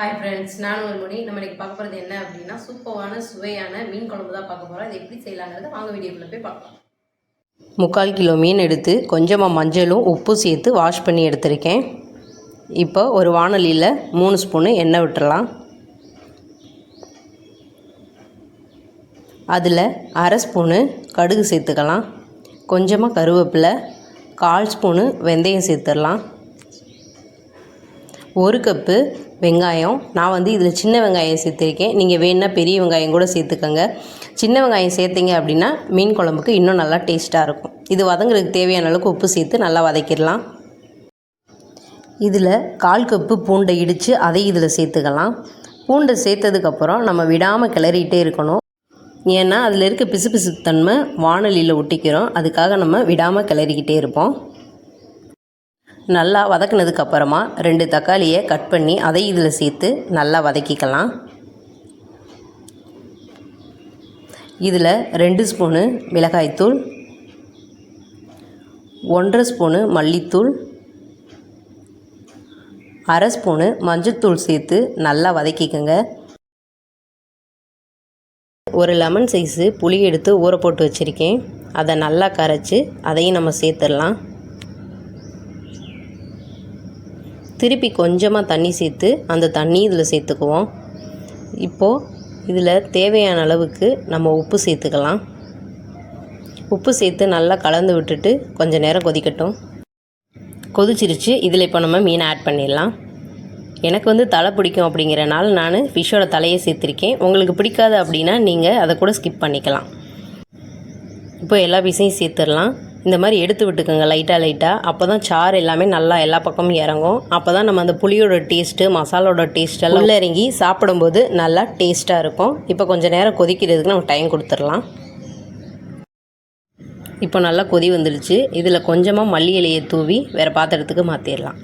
Hi friends நான் ஒரு மணி நம்ம இன்றைக்கி பார்க்க போகிறது என்ன அப்படின்னா சூப்பரான சுவையான மீன் குழம்பு தான் பார்க்க போகிறோம் இது எப்படி செய்யலாங்கிறத வாங்க வீடியோக்குள்ளே போய் பார்க்கலாம். முக்கால் கிலோ மீன் எடுத்து கொஞ்சமாக மஞ்சளும் உப்பு சேர்த்து வாஷ் பண்ணி எடுத்திருக்கேன். இப்போ ஒரு வாணலியில் மூணு ஸ்பூனு எண்ணெய் விட்டுறலாம். அதில் அரை ஸ்பூனு கடுகு சேர்த்துக்கலாம். கொஞ்சமாக கருவேப்பிலை கால் ஸ்பூனு வெந்தயம் சேர்த்துடலாம். ஒரு கப்பு வெங்காயம். நான் வந்து இதில் சின்ன வெங்காயம் சேர்த்துருக்கேன். நீங்கள் வேணுன்னா பெரிய வெங்காயம் கூட சேர்த்துக்கோங்க. சின்ன வெங்காயம் சேர்த்திங்க அப்படின்னா மீன் குழம்புக்கு இன்னும் நல்லா டேஸ்ட்டாக இருக்கும். இது வதங்குறதுக்கு தேவையான அளவுக்கு உப்பு சேர்த்து நல்லா வதக்கிடலாம். இதில் கால் கப்பு பூண்டை இடித்து அதை இதில் சேர்த்துக்கலாம். பூண்டை சேர்த்ததுக்கப்புறம் நம்ம விடாமல் கிளறிட்டே இருக்கணும். ஏன்னா அதில் இருக்க பிசு தன்மை வானொலியில் ஒட்டிக்கிறோம். அதுக்காக நம்ம விடாமல் கிளறிக்கிட்டே இருப்போம். நல்லா வதக்குனதுக்கு அப்புறமா ரெண்டு தக்காளியை கட் பண்ணி அதை இதில் சேர்த்து நல்லா வதக்கிக்கலாம். இதில் ரெண்டு ஸ்பூனு மிளகாய்த்தூள் ஒன்றரை ஸ்பூனு மல்லித்தூள் அரை ஸ்பூனு மஞ்சத்தூள் சேர்த்து நல்லா வதக்கிக்கோங்க. ஒரு லெமன் சைஸு புளி எடுத்து ஊற போட்டு வச்சுருக்கேன். அதை நல்லா கரைச்சி அதையும் நம்ம சேர்த்துடலாம். திருப்பி கொஞ்சமாக தண்ணி சேர்த்து அந்த தண்ணி இதில் சேர்த்துக்குவோம். இப்போது இதில் தேவையான அளவுக்கு நம்ம உப்பு சேர்த்துக்கலாம். உப்பு சேர்த்து நல்லா கலந்து விட்டுட்டு கொஞ்சம் நேரம் கொதிக்கட்டும். கொதிச்சிருச்சு. இதில் இப்போ நம்ம மீன் ஆட் பண்ணிடலாம். எனக்கு வந்து தலை பிடிக்கும் அப்படிங்கிறனால நான் ஃபிஷ்ஷோட தலையை சேர்த்துருக்கேன். உங்களுக்கு பிடிக்காது அப்படின்னா நீங்கள் அதை கூட ஸ்கிப் பண்ணிக்கலாம். இப்போ எல்லா பீஸையும் சேர்த்துடலாம். இந்த மாதிரி எடுத்து விட்டுக்கோங்க லைட்டாக லைட்டாக அப்போ தான் சாறு எல்லாமே நல்லா எல்லா பக்கமும் இறங்கும். அப்போ தான் நம்ம அந்த புளியோட டேஸ்ட்டு மசாலோட டேஸ்ட் எல்லாம் உள்ளே இறங்கி சாப்பிடும்போது நல்லா டேஸ்ட்டாக இருக்கும். இப்போ கொஞ்சம் நேரம் கொதிக்கிறதுக்கு நம்ம டைம் கொடுத்துடலாம். இப்போ நல்லா கொதி வந்துடுச்சு. இதில் கொஞ்சமாக மல்லி இலையை தூவி வேறு பாத்திரத்துக்கு மாற்றிடலாம்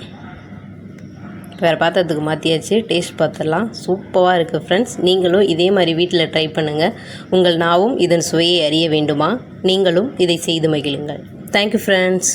வேறு பாத்திரத்துக்கு மாற்றியாச்சு டேஸ்ட் பார்த்துடலாம் சூப்பராக இருக்குது ஃப்ரெண்ட்ஸ் நீங்களும் இதே மாதிரி வீட்டில் ட்ரை பண்ணுங்கள் உங்கள் நாவும் இதன் சுவையை அறிய வேண்டுமா? நீங்களும் இதை செய்து மகிழுங்கள். Thank you friends